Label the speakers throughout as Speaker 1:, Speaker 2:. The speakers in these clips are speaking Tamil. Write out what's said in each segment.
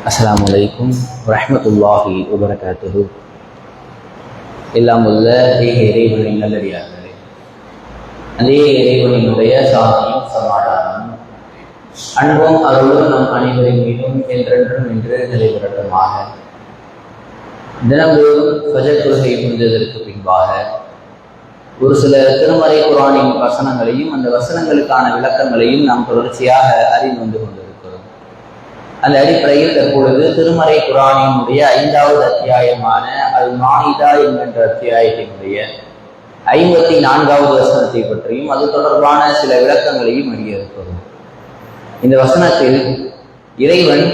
Speaker 1: அஸ்லாம் வலைக்கும் வரஹ்மத்துல்லாஹி வபரகாத்துஹு எல்லாம் உள்ள ஏக இறைவனின் நல்லடியார்களே அதே இறைவனினுடைய சாந்தியும் சமாதானமும் அன்பும் அருளும் நம் அனைவரின் மீதும் என்றென்றும் என்று நிலைபெறட்டுமாக தினந்தோறும் ஃபஜர் கொள்கை முடிந்ததற்கு பின்பாக ஒரு சில திருமறை குரானின் வசனங்களையும் அந்த வசனங்களுக்கான விளக்கங்களையும் நாம் தொடர்ச்சியாக அறிந்து வந்து கொண்டு அந்த அடிப்படையில் தற்பொழுது திருமறை குரானினுடைய ஐந்தாவது அத்தியாயமான அல் மானிதா என்கின்ற அத்தியாயத்தினுடைய ஐம்பத்தி நான்காவது வசனத்தை பற்றியும் அது தொடர்பான சில விளக்கங்களையும் அறிய இருக்கிறோம் இந்த வசனத்தில் இறைவன்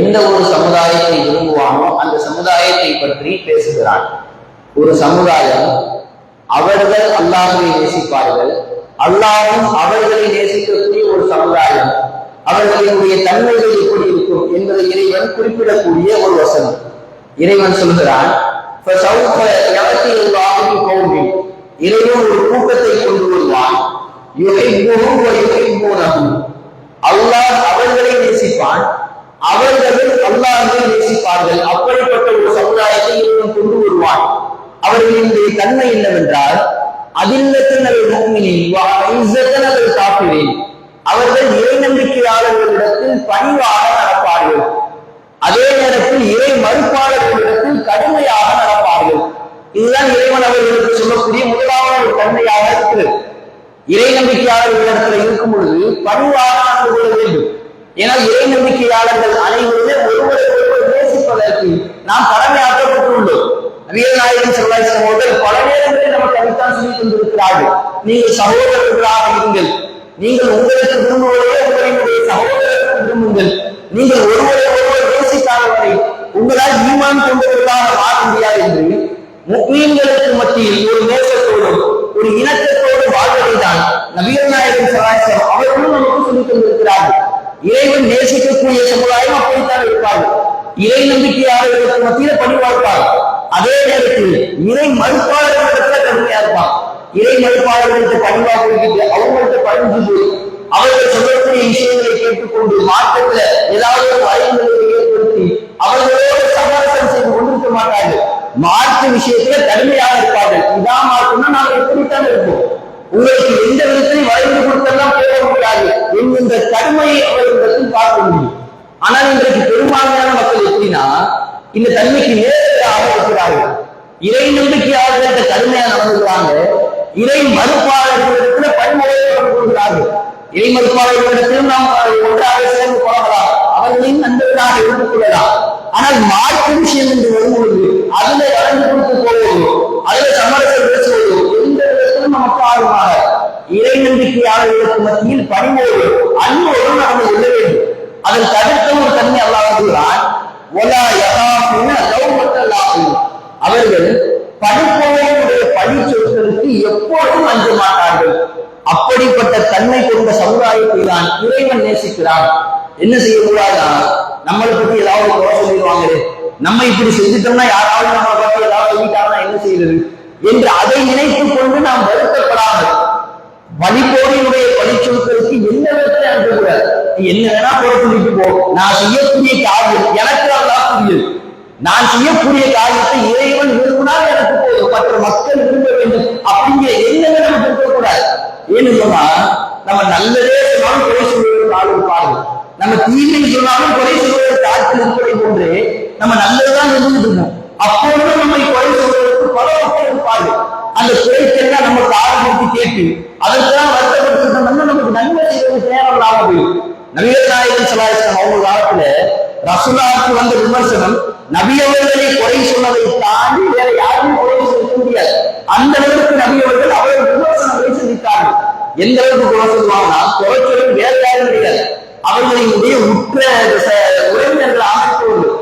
Speaker 1: எந்த ஒரு சமுதாயத்தை விரும்புவானோ அந்த சமுதாயத்தை பற்றி பேசுகிறான். ஒரு சமுதாயம் அவர்கள் அல்லாஹை நேசிப்பார்கள். அல்லாவும் அவர்களை நேசிக்கக்கூடிய ஒரு சமுதாயம் அவர்களுடைய தன்மைகள் எப்படி இருக்கும் என்பதை இறைவன் குறிப்பிடக்கூடிய ஒரு வசனம். இறைவன் சொல்கிறான் இறைவன் ஒரு கூட்டத்தை கொண்டு வருவான். அல்லாஹ் அவர்களை நேசிப்பான். அவர்களும் அல்லாஹை நேசிப்பார்கள். அப்படிப்பட்ட ஒரு சமுதாயத்தை இறைவன் கொண்டு வருவான். அவர்களுடைய தன்மை என்னவென்றால் அதில்லத்தின் அவள் மூமினின் சாப்பிடுவேன் அவர்கள் இறை நம்பிக்கையாளர்களிடத்தில் பணிவாக நடப்பார்கள். அதே நேரத்தில் இறை மறுப்பாளர்களிடத்தில் கடுமையாக நடப்பார்கள். இதுதான் இறைவன் அவர்களுக்கு சொல்லக்கூடிய முதலாவது ஒரு தன்மையாக இருக்கிறது இறை நம்பிக்கையாளர்களிடத்தில் இருக்கும் பொழுது பணிவாக நடந்து கொள்ள வேண்டும். ஏன்னா இறை நம்பிக்கையாளர்கள் அனைவருமே ஒருவரை ஒருவர் நேசிப்பதற்கு நாம் கடமையாக்கப்பட்டுள்ளோம் வீரநாயகன் செல்வாய் செல்லாசன் அவர்கள் பல நேரங்களில் நமக்கு அதைத்தான் சொல்லி தந்திருக்கிறார்கள் நீங்கள் சகோதரர்களாக இருங்கள். நீங்கள் உங்களுக்கு விரும்புவதையே உங்களினுடைய சகோதரருக்கு விரும்புங்கள். நீங்கள் ஒருவரை ஒருவர் நேசிக்காத வரை உங்களால் ஈமான் கொண்டவர்களாக மாற முடியாது என்று முக்மீன்களுக்கு மத்தியில் ஒரு நேசத்தோடும் ஒரு இணக்கத்தோடு வாழ்வதைதான் நபிகள் நாயகன் சலாசம் அவர்களும் நமக்கு சொல்லிக் கொண்டிருக்கிறார்கள். இறைவன் நேசிக்கக்கூடிய சமுதாயம் அப்படித்தான் இருப்பார்கள். இறை நம்பிக்கையாளர்களுக்கு மத்தியில பணிவாழ்ப்பார் அதே நேரத்தில் இறை மறுப்பாளர்களிடத்துல கடுமையா இருப்பான் இறை மறுப்பாளர்களுக்கு பணிவாக இருக்கின்ற அவங்கள்ட்ட பணிஞ்சு அவர்கள் சொல்லக்கூடிய விஷயங்களை கேட்டுக்கொண்டு மாற்றத்துல ஏதாவது ஒரு ஏற்படுத்தி அவர்களோடு சமரசம் செய்து கொண்டிருக்க மாட்டார்கள். மாற்று விஷயத்துல கடுமையாக இருப்பார்கள். இதான் மாற்றம்னா நாங்கள் எப்படித்தான் இருப்போம் உங்களுக்கு எந்த விதத்திலையும் வரைந்து கொடுத்தெல்லாம் பேச முடியாது என்கின்ற கடுமையை அவர்களிடத்தில் பார்க்க முடியும். ஆனால் இன்றைக்கு பெரும்பான்மையான மக்கள் எப்படின்னா இந்த தன்மைக்கு நேரடியாக இருக்கிறார்கள்? இறை நம்பிக்கையாளர்கள்ட்ட கடுமையாக நடந்துக்கிறாங்க இறை மறுப்பாளர்களிடத்தில் பன்முறையை கொள்கிறார்கள். இறை மறுப்பாளர்களிடத்திலும் நாம் ஒன்றாக சேர்ந்து கொள்ளலாம். அவர்களையும் நண்பர்களாக எடுத்துக் கொள்ளலாம். ஆனால் மாற்று விஷயம் என்று வரும்பொழுது அதுல வளர்ந்து கொடுத்து போவதோ அதுல சமரசம் பேசுவதோ எந்த விதத்திலும் நமக்கு ஆர்வமாக. இறை நம்பிக்கையாளர்களுக்கு மத்தியில் பணிவோடு அன்போடு நடந்து கொள்ள வேண்டும். அதில் தவிர்த்த ஒரு தன்மை அல்லாஹ் ஒலா யகாஃபின லௌமத்தல்லாஹு அவர்கள் படிப்பவர்களுடைய பழி சொற்களுக்கு எப்போதும் அஞ்ச மாட்டார்கள். அப்படிப்பட்ட தன்மை கொண்ட சமுதாயத்தை தான் இறைவன் நேசிக்கிறான். என்ன செய்யக்கூடாதா? நம்மளை பத்தி ஏதாவது குறை சொல்லிடுவாங்களே. நம்ம இப்படி செஞ்சுட்டோம்னா யாராவது நம்ம பத்தி ஏதாவது சொல்லிட்டாங்கன்னா என்ன செய்யறது? என்று அதை நினைத்துக் கொண்டு நாம் வருத்தப்படாமல் வழிபோடியுடைய பழிச்சொற்களுக்கு என்ன விதத்துல அனுப்பக்கூடாது? என்ன வேணா போட போ. நான் செய்யக்கூடிய காரியம் எனக்கு அதான் புரியுது நான் செய்யக்கூடிய காரியத்தை இறைவன் விரும்பினால் எனக்கு போதும். மற்ற மக்கள் விரும்ப வேண்டும். அப்படிங்கிற எண்ணமே நமக்கு இருக்கக்கூடாது. ஏன்னு சொன்னா நம்ம நல்லதே சொன்னாலும் குறை சொல்வதற்கு ஆள் இருப்பார்கள். நம்ம தீமை சொன்னாலும் குறை சொல்வதற்கு ஆட்கள் இருப்பதை போன்று நம்ம நல்லதுதான் இருந்துட்டு இருக்கோம் அப்பொழுது நம்மை குறை சொல்வதற்கு பல மக்கள் இருப்பார்கள். அந்த குறைக்கெல்லாம் நம்ம காரணத்தை கேட்டு அதற்கெல்லாம் வருத்தப்பட்டு நமக்கு நன்மை செய்வது நேரம் இல்லாம போயிடும் நபிகள் நாயகன் சலாயசன் அவங்க காலத்துல ரசுலாவுக்கு வந்த விமர்சனம் நபியவர்களை குறை சொன்னதை தாண்டி வேற யாரும் குறை சொல்ல முடியாது. அந்த அளவுக்கு நபியவர்கள் அவர்கள் விமர்சனங்களை சந்தித்தார்கள் எந்த அளவுக்கு குறை சொல்லுவாங்கன்னா குறை வேற யாரும் கிடையாது. அவர்களினுடைய உற்ற உறவினர்கள் அமைப்பவர்கள்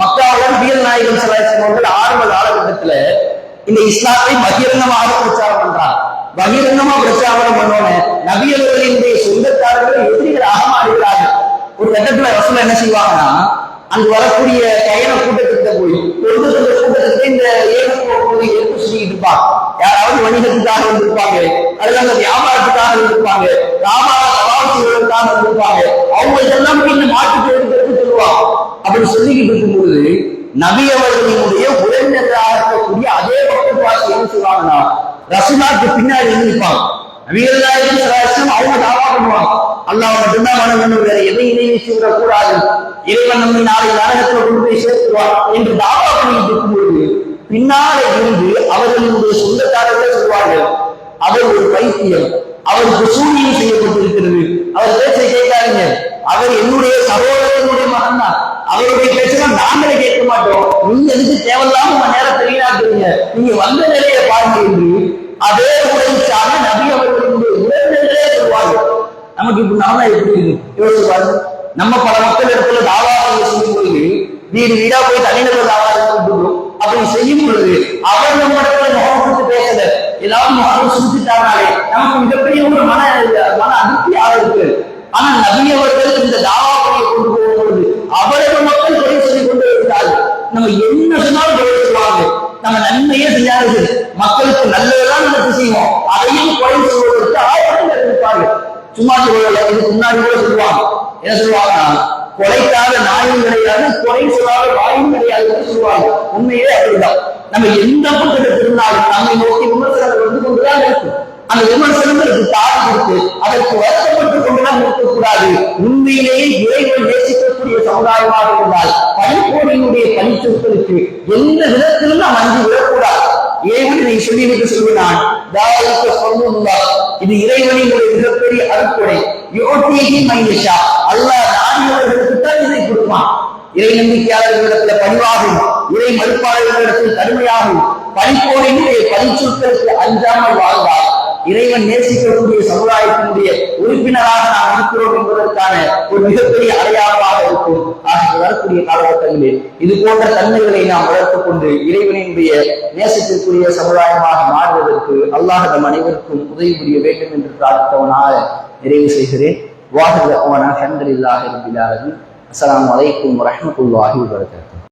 Speaker 1: மக்காவுடன் நபிகள் நாயகன் சலாஹம் அவர்கள் ஆரம்ப காலகட்டத்துல இந்த இஸ்லாத்தை பகிரங்கமாக பிரச்சாரம் பண்றாங்க. பகிரங்கமா பிரச்சாரம் பண்ணோன்னு நபியவர்களினுடைய சொந்தக்காரர்கள் எதிரிகளாக மாறுகிறார் ஒரு கட்டத்துல ரசூல் என்ன செய்வாங்கன்னா அங்கு வரக்கூடிய பயண கூட்டத்திட்ட போய் பொழுது கூட்டத்துக்கு இந்த ஏகம் எடுத்து சுத்திக்கிட்டு இருப்பாங்க. யாராவது வணிகத்துக்காக வந்திருப்பாங்க அல்லது அந்த வியாபாரத்துக்காக வந்திருப்பாங்க வியாபார சவால் செய்வதற்காக வந்திருப்பாங்க அவங்க இதெல்லாம் போய் இந்த மாட்டுக்கு எடுத்து சொல்லுவாங்க
Speaker 2: அப்படின்னு சொல்லிக்கிட்டு இருக்கும்போது நபி அவர்களினுடைய உறவினராக இருக்கக்கூடிய அதே மக்கள் பார்த்து என்ன சொல்லுவாங்கன்னா ரசுலாக்கு பின்னாடி இருந்து நிற்பாங்க நபிகள் சிலாசம் அவங்க தாவா பண்ணுவாங்க. அல்லாஹ் மட்டும்தான் வணங்கணும் வேற எதை இணை கூடாது விடக்கூடாது இறைவன் நம்மை நாளை நரகத்துல கொண்டு போய் சேர்த்துவார் என்று தாவா பண்ணிட்டு இருக்கும்போது பின்னாலே இருந்து அவர்களுடைய சொந்தக்காரர்களே சொல்வார்கள். அவர் ஒரு பைத்தியம். அவருக்கு சூனியம் செய்யப்பட்டிருக்கிறது. அவர் பேச்சை கேட்காதீங்க. அவர் என்னுடைய சகோதரனுடைய மகன் தான். அவருடைய பேச்செல்லாம் நாங்களே கேட்க மாட்டோம். நீங்க எதுக்கு தேவையில்லாம உங்க நேரத்தை வீணாக்குறீங்க? நீங்க வந்த நிலையை பாருங்க என்று அதே உடைச்சாங்க நபி அவர்களுடைய உடல்நிலையே சொல்வார்கள் நமக்கு இப்ப நாம எப்படி இருக்கு? யோசிச்சு பாருங்க நம்ம பல மக்கள் இடத்துல தாவாரங்கள் செய்யும் பொழுது வீடு வீடா போய் தனிநபர் தாவாரங்கள் கூப்பிடுறோம். அப்படி செய்யும் பொழுது அவர் நம்ம இடத்துல முகம் கொடுத்து பேசல ஏதாவது முகம் சுத்திட்டாங்களே நமக்கு மிகப்பெரிய ஒரு மன மன அதிருப்தியாக இருக்கு. ஆனா நபி அவர்கள் இந்த தாவா பணியை கொண்டு போகும்போது அவரது மக்கள் குறை சொல்லி கொண்டு இருக்கிறார்கள் நம்ம என்ன நம்ம நன்மையே செய்யாது மக்களுக்கு நல்லதுதான் நமக்கு செய்வோம்? அதையும் குறை சொல்வதற்கு ஆயிரங்கள் இருப்பார்கள் சும்மா சொல்லல இதுக்கு முன்னாடி கூட சொல்லுவாங்க. என்ன சொல்லுவாங்கன்னா கொலைக்காத நாயும் கிடையாது கொலை சொல்லாத வாயும் கிடையாதுன்னு சொல்லுவாங்க. உண்மையே அப்படிதான். நம்ம எந்த பக்கத்தில் இருந்தாலும் நம்மை நோக்கி விமர்சனங்கள் வந்து கொண்டுதான் இருக்கும். அந்த விமர்சனங்களுக்கு தாழ் கொடுத்து அதற்கு வருத்தப்பட்டுக் கொண்டுதான் இருக்கக்கூடாது. உண்மையிலேயே இறைவன் நேசிக்கக்கூடிய சமுதாயமாக இருந்தால் பனிப்போடியினுடைய பனிச்சொற்களுக்கு எந்த விதத்திலும் நாம் அஞ்சு விடக்கூடாது. ஏன் இதை சொல்லிவிட்டு சொல்லுவான் இது இறைவனினுடைய மிகப்பெரிய அருட்கொடை. யோட்டியகி மையஷா அல்லாஹ் நாடியவர்களுக்கு தான் இதை கொடுப்பான். இறை நம்பிக்கையாளர்களிடத்துல பணிவாகும். இறை மறுப்பாளர்களிடத்தில் கடுமையாகும். பணிப்போரினுடைய பணிச்சொற்களுக்கு அஞ்சாமல் வாழ்ந்தார் இறைவன் நேசிக்கக்கூடிய சமுதாயத்தினுடைய உறுப்பினராக நாம் இருக்கிறோம் என்பதற்கான ஒரு மிகப்பெரிய அடையாளமாக இருக்கும். ஆகிய வரக்கூடிய காலகட்டங்களில் இது போன்ற தன்மைகளை நாம் வளர்த்துக் கொண்டு இறைவனினுடைய நேசத்திற்குரிய சமுதாயமாக மாறுவதற்கு அல்லாஹ் நம் அனைவருக்கும் உதவி புரிய வேண்டும் என்று பிரார்த்தவனாக நிறைவு செய்கிறேன். வாகர் அவனாக ரபில் ஆலமீன். அஸ்ஸலாமு அலைக்கும் வரஹ்மத்துல்லாஹி